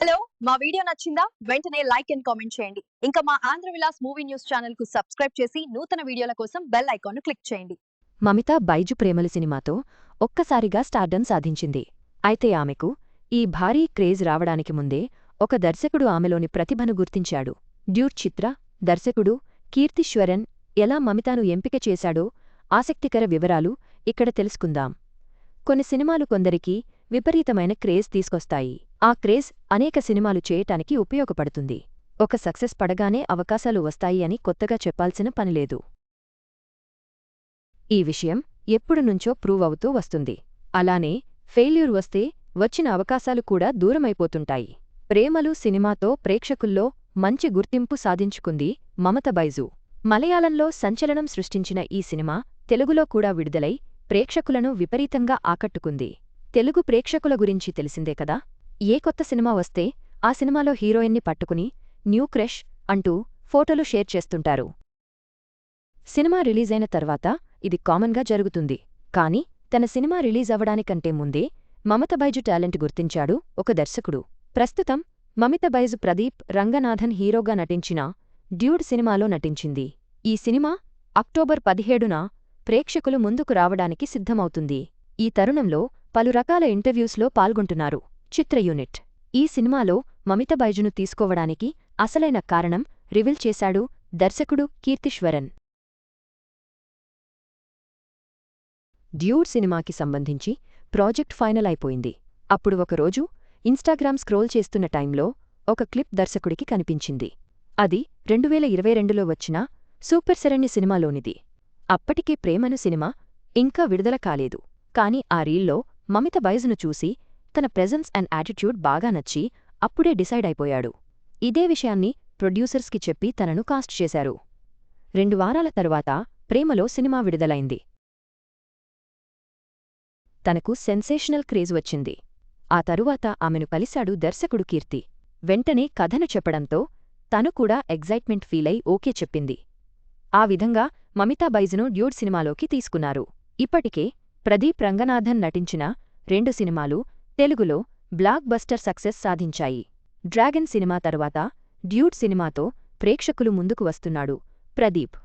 Hello మా video నచ్చిందా? వెంటనే లైక్ అండ్ కామెంట్ చేయండి. ఇంకా మా ఆంధ్ర విలాస్ మూవీ న్యూస్ ఛానల్కు సబ్స్క్రైబ్ చేసి నూతన వీడియోల కోసం బెల్ ఐకాన్ క్లిక్ చేయండి. మమిత బైజు ప్రేమలు సినిమాతో ఒక్కసారిగా స్టార్డమ్ సాధించింది. అయితే ఆమెకు ఈ భారీ క్రేజ్ రావడానికి ముందే ఒక దర్శకుడు ఆమెలోని ప్రతిభను గుర్తించాడు. డ్యూట్ చిత్ర దర్శకుడు కీర్తిశ్వరన్ ఎలా మమితాను ఎంపిక చేశాడో ఆసక్తికర వివరాలు ఇక్కడ తెలుసుకుందాం. కొన్ని సినిమాలు కొందరికి విపరీతమైన క్రేజ్ తీసుకొస్తాయి. ఆ క్రేజ్ అనేక సినిమాలు చేయటానికి ఉపయోగపడుతుంది. ఒక సక్సెస్ పడగానే అవకాశాలు వస్తాయి అని కొత్తగా చెప్పాల్సిన పనిలేదు ఈ విషయం ఎప్పుడునుంచో ప్రూవ్ అవుతూ వస్తుంది. అలానే ఫెయిల్యూర్ వస్తే వచ్చిన అవకాశాలు కూడా దూరమైపోతుంటాయి. ప్రేమలు సినిమాతో ప్రేక్షకుల్లో మంచి గుర్తింపు సాధించుకుంది మమత బైజు. మలయాళంలో సంచలనం సృష్టించిన ఈ సినిమా తెలుగులో కూడా విడుదలై ప్రేక్షకులను విపరీతంగా ఆకట్టుకుంది. తెలుగు ప్రేక్షకుల గురించి తెలిసిందే కదా? ఏ కొత్త సినిమా వస్తే ఆ సినిమాలో హీరోయిన్ని పట్టుకుని న్యూ క్రష్ అంటూ ఫోటోలు షేర్ చేస్తుంటారు. సినిమా రిలీజైన తర్వాత ఇది కామన్గా జరుగుతుంది. కాని తన సినిమా రిలీజ్ అవ్వడానికంటే ముందే మమత బైజు టాలెంట్ గుర్తించాడు ఒక దర్శకుడు. ప్రస్తుతం మమిత బైజు ప్రదీప్ రంగనాథన్ హీరోగా నటించిన డ్యూడ్ సినిమాలో నటించింది. ఈ సినిమా అక్టోబర్ పదిహేడున ప్రేక్షకులు ముందుకు రావడానికి సిద్ధమవుతుంది. ఈ తరుణంలో పలు రకాల ఇంటర్వ్యూస్లో పాల్గొంటున్నారు. చిత్ర యూనిట్. ఈ సినిమాలో మమిత బైజును తీసుకోవడానికి అసలైన కారణం రివీల్ చేశాడు దర్శకుడు కీర్తిశ్వరన్. డ్యూడ్ సినిమాకి సంబంధించి ప్రాజెక్ట్ ఫైనల్ అయిపోయింది. అప్పుడు ఒకరోజు ఇన్స్టాగ్రామ్ స్క్రోల్ చేస్తున్న టైంలో ఒక క్లిప్ దర్శకుడికి కనిపించింది. అది రెండువేల ఇరవై రెండులో వచ్చిన సూపర్ శరణ్య సినిమాలోనిది. అప్పటికే ప్రేమను సినిమా ఇంకా విడుదల కాలేదు. కాని ఆ రీల్లో మమిత బైజును చూసి తన ప్రెజెన్స్ అండ్ యాటిట్యూడ్ బాగా నచ్చి అప్పుడే డిసైడ్ అయిపోయాడు. ఇదే విషయాన్ని ప్రొడ్యూసర్స్కి చెప్పి తనను కాస్ట్ చేశారు. రెండు వారాల తరువాత ప్రేమలో సినిమా విడుదలైంది. తనకు సెన్సేషనల్ క్రేజ్ వచ్చింది. ఆ తరువాత ఆమెను కలిశాడు దర్శకుడు కీర్తి. వెంటనే కథను చెప్పడంతో తను కూడా ఎగ్జైట్మెంట్ ఫీలై ఓకే చెప్పింది. ఆ విధంగా మమితా బైజును డ్యూడ్ సినిమాలోకి తీసుకున్నారు. ఇప్పటికే ప్రదీప్ రంగనాథన్ నటించిన రెండు సినిమాలు తెలుగులో బ్లాక్ బస్టర్ సక్సెస్ సాధించాయి. డ్రాగన్ సినిమా తరువాత డ్యూడ్ సినిమాతో ప్రేక్షకులు ముందుకు వస్తున్నాడు ప్రదీప్.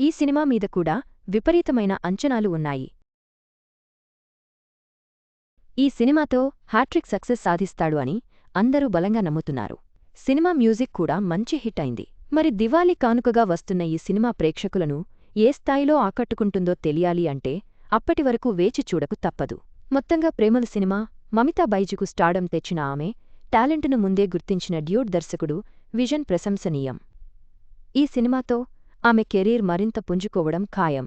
ఈ సినిమా మీద కూడా విపరీతమైన అంచనాలు ఉన్నాయి. ఈ సినిమాతో హ్యాట్రిక్ సక్సెస్ సాధిస్తాడు అని అందరూ బలంగా నమ్ముతున్నారు. సినిమా మ్యూజిక్ కూడా మంచి హిట్ అయింది. మరి దివాళీ కానుకగా వస్తున్న ఈ సినిమా ప్రేక్షకులను ఏ స్థాయిలో ఆకట్టుకుంటుందో తెలియాలి అంటే అప్పటి వరకు వేచి చూడకు తప్పదు. మొత్తంగా ప్రేమల సినిమా మమితా బైజుకు స్టార్డం తెచ్చిన ఆమె టాలెంటును ముందే గుర్తించిన డ్యూడ్ దర్శకుడు విజన్ ప్రశంసనీయం. ఈ సినిమాతో ఆమె కెరీర్ మరింత పుంజుకోవడం ఖాయం.